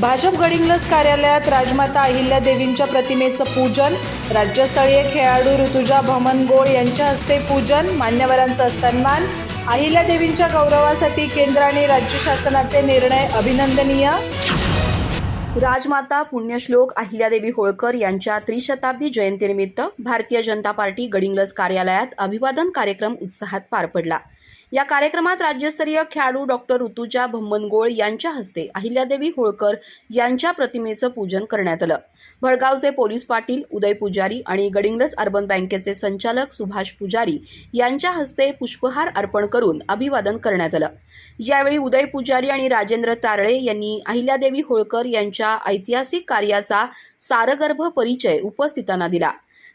भाजप गडिंग्लज कार्यालयात राजमाता अहिल्या देवींच्या प्रतिमेचं पूजन राज्यस्तरीय खेळाडू ऋतुजा भमनगोळ यांच्या हस्ते पूजन मान्यवरांचा सन्मान अहिल्या देवींच्या गौरवासाठी केंद्र आणि राज्य शासनाचे निर्णय अभिनंदनीय. राजमाता पुण्यश्लोक अहिल्यादेवी होळकर यांच्या त्रिशताब्दी जयंतीनिमित्त भारतीय जनता पार्टी गडिंग्लज कार्यालयात अभिवादन कार्यक्रम उत्साहात पार पडला. या कार्यक्रमात राज्यस्तरीय खेळाडू डॉक्टर ऋतुजा भम्मनगोळ यांच्या हस्ते अहिल्यादेवी होळकर यांच्या प्रतिमेचं पूजन करण्यात आलं. भडगावचे पोलीस पाटील उदय पुजारी आणि गडिंगलस अर्बन बँकेचे संचालक सुभाष पुजारी यांच्या हस्ते पुष्पहार अर्पण करून अभिवादन करण्यात आलं. यावेळी उदय पुजारी आणि राजेंद्र तारळे यांनी अहिल्यादेवी होळकर यांच्या ऐतिहासिक कार्याचा सारगर्भ परिचय उपस्थितांना दिला.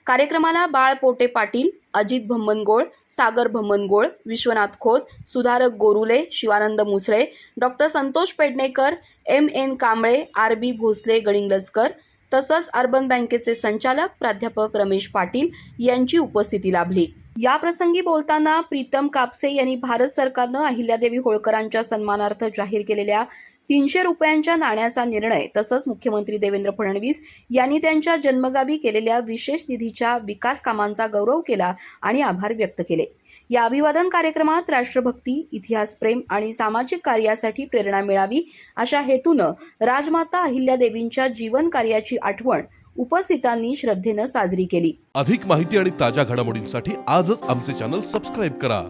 कार्यक्रमाला बाळ पोटे पाटील अजित भम्मनगोळ सागर Bhammangol Vishwanath Khot Sudharak Gorule Shivanand Musale doctor Santosh Pednekar M N Kamble R B Bhosale Gadinglajkar तसंच अर्बन बँकेचे संचालक प्राध्यापक रमेश पाटील यांची उपस्थिती लाभली. या प्रसंगी बोलताना प्रीतम कापसे यांनी भारत सरकारनं अहिल्यादेवी होळकरांच्या सन्मानार्थ जाहीर केलेल्या तीनशे रुपयांच्या नाण्याचा निर्णय तसंच मुख्यमंत्री देवेंद्र फडणवीस यांनी त्यांच्या जन्मगावी केलेल्या विशेष निधीच्या विकास कामांचा गौरव केला आणि आभार व्यक्त केले. या अभिवादन कार्यक्रमात राष्ट्रभक्ती इतिहासप्रेम आणि सामाजिक कार्यासाठी प्रेरणा मिळावी अशा हेतूनं राजमाता अहिल्यादेवींच्या जीवन कार्याची आठवण उपस्थितांनी श्रद्धेनं साजरी केली. अधिक माहिती आणि ताज्या घडामोडींसाठी आजच आमचे चॅनल सबस्क्राईब करा.